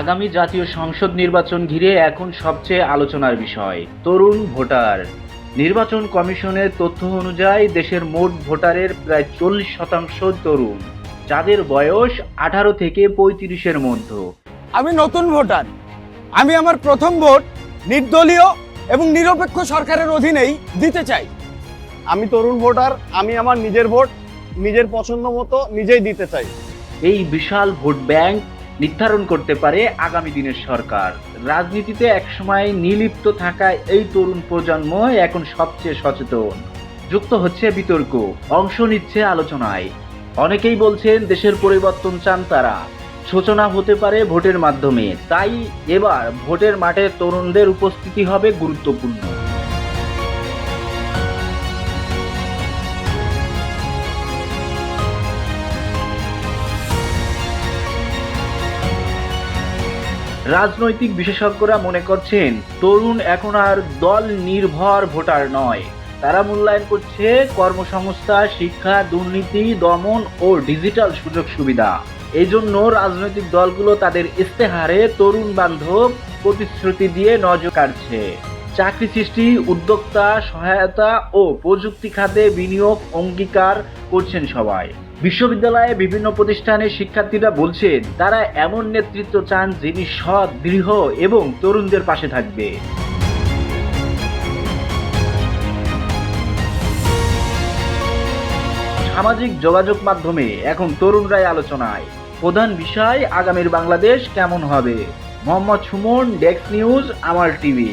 আগামী জাতীয় সংসদ নির্বাচন ঘিরে এখন সবচেয়ে আলোচনার বিষয় তরুণ ভোটার। নির্বাচন কমিশনের তথ্য অনুযায়ী দেশের মোট ভোটারের প্রায় চল্লিশ শতাংশ তরুণ যাদের বয়স আঠারো থেকে পঁয়ত্রিশের মধ্যে। আমি নতুন ভোটার। আমি আমার প্রথম ভোট নির্দলীয় এবং নিরপেক্ষ সরকারের অধীনেই দিতে চাই। আমি তরুণ ভোটার আমি আমার নিজের ভোট নিজের পছন্দ মতো নিজেই দিতে চাই। এই বিশাল ভোট ব্যাংক নির্ধারণ করতে পারে আগামী দিনের সরকার। রাজনীতিতে একসময় নিলিপ্ত থাকা এই তরুণ প্রজন্ম এখন সবচেয়ে সচেতন। যুক্ত হচ্ছে বিতর্ক, অংশ নিচ্ছে আলোচনায়। অনেকেই বলছেন দেশের পরিবর্তন চান তারা। সূচনা হতে পারে ভোটের মাধ্যমে, তাই এবার ভোটের মাঠে তরুণদের উপস্থিতি হবে গুরুত্বপূর্ণ। রাজনৈতিক বিশেষজ্ঞরা মনে করছেন, তরুণ এখন আর দল নির্ভর ভোটার নয়। তারা মূল্যায়ন করছে কর্মসংস্থা, শিক্ষা, দুর্নীতি, দমন ও ডিজিটাল সুযোগ সুবিধা। এই জন্য রাজনৈতিক দলগুলো তাদের ইস্তেহারে তরুণ বান্ধব প্রতিশ্রুতি দিয়ে নজর কাড়ছে। চাকরি সৃষ্টি, উদ্যোক্তা, সহায়তা ও প্রযুক্তি খাতে বিনিয়োগ অঙ্গীকার করছেন সবাই। বিশ্ববিদ্যালয়ে বিভিন্ন প্রতিষ্ঠানের শিক্ষার্থীরা বলছেন তারা এমন নেতৃত্ব চান যিনি সৎ, দৃঢ় এবং তরুণদের পাশে থাকবে। সামাজিক যোগাযোগ মাধ্যমে এখন তরুণরাই আলোচনায়। প্রধান বিষয়, আগামীর বাংলাদেশ কেমন হবে? Mohammad Suman desk news Amar TV.